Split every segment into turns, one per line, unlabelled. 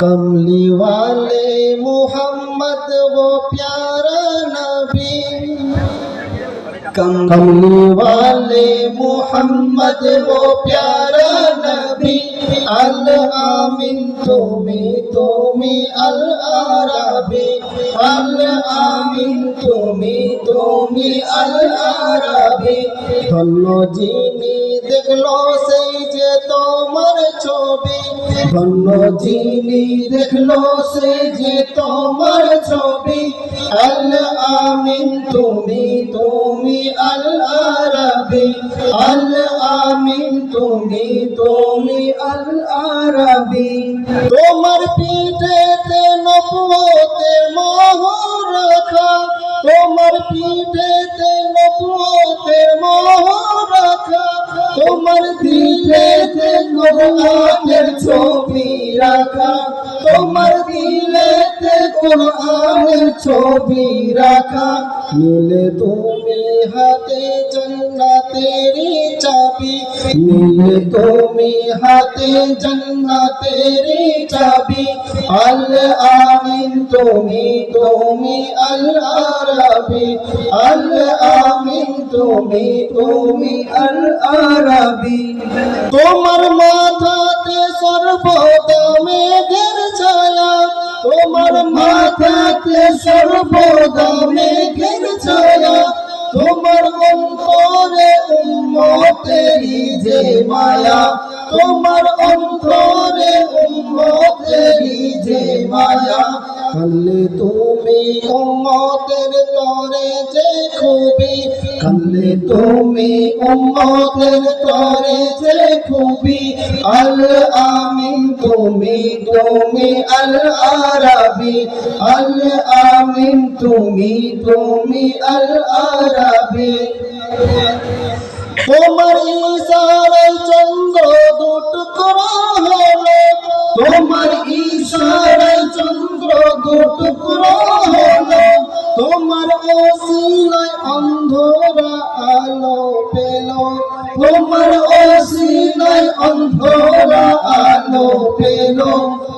कमली वाले मोहम्मद वो प्यारा नबी कमली वाले मोहम्मद वो प्यारा नबी अल आमिन तुमी तुमी अल आरबी अल आमिन तुमी तुमी अल আরবি ধন্য যিনি দেখলো সেই যে তোমার ছবি ধন্য যিনি দেখল সেই যে তোমার ছবি। আল আমিন, তুমি তুমি আল আরবি আল আমিন, তুমি তুমি আল আরবি তোমার পিঠেতে নবুয়তের মোহর রাখা। তোমার পিঠেতে নবুয়তের মোহর তোমার দিকে কোরআনের ছবি রাখা তোমার দিলেতে কোরআনের ছবি রাখা নিলে তুমি হাতে জন্নাতেরি চাবি নিলে তুমি হাতে জন্নাতেরি চাবি, আল আমিন তুমি তুমি আল আরবি আল আমিন তুমি তুমি আল আরবি তোমার মাথাতে মাথাতে সর্বদা মেঘের ছায়া তোমার অন্তরে উন্মতেরি যে মায়া তোমার অন্তরে উন্মতেরি যে মায়া। কালে তুমি উম্মতের তরে যে খুবই কালে তুমি উম্মতের তরে যে খুবই আল আমিন, তুমি তুমি আল আরবি। আল আমিন, তুমি তুমি আল আরবি। তোমার ইশারায় চন্দ্র দুটুকরা হলো। তোমার চন্দ্র দুটুকরা হলো তোমার অসিলায় অন্ধরা আলো পেল। তোমার অসিলায় অন্ধরা আলো পেল।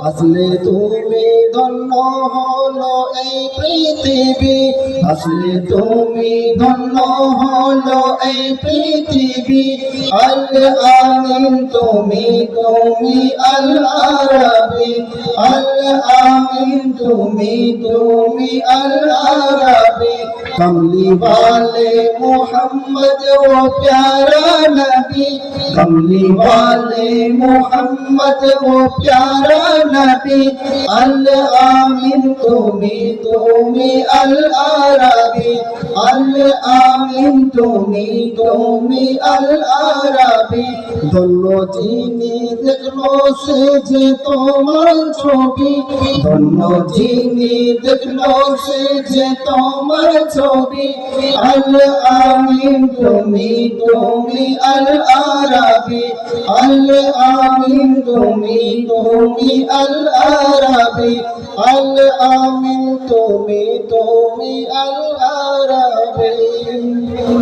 আসলে তুমি ধন্য হলো এই পৃথিবী। আসলে তুমি ধন্য হলো এই পৃথিবী। আল আমিন, তুমি তুমি আল আরবি আল আমিন, তুমি তুমি আল আরবি कमली वाले मोहम्मद वो प्यारा नबी कमली वाले मोहम्मद वो प्यारा नबी अल आमिन तुमी तुमी अल आरबी अल आमिन तुमी तुमी अल आरबी ধন্য যিনি দেখল সে যে তোমার ছবি। ধন্য যিনি দেখল সে যে তোমার ছবি। আল আমিন, তুমি তুমি আল আরবি। আল আমিন, তুমি তুমি আল আরবি। আল আমিন, তুমি তুমি আল আরবি।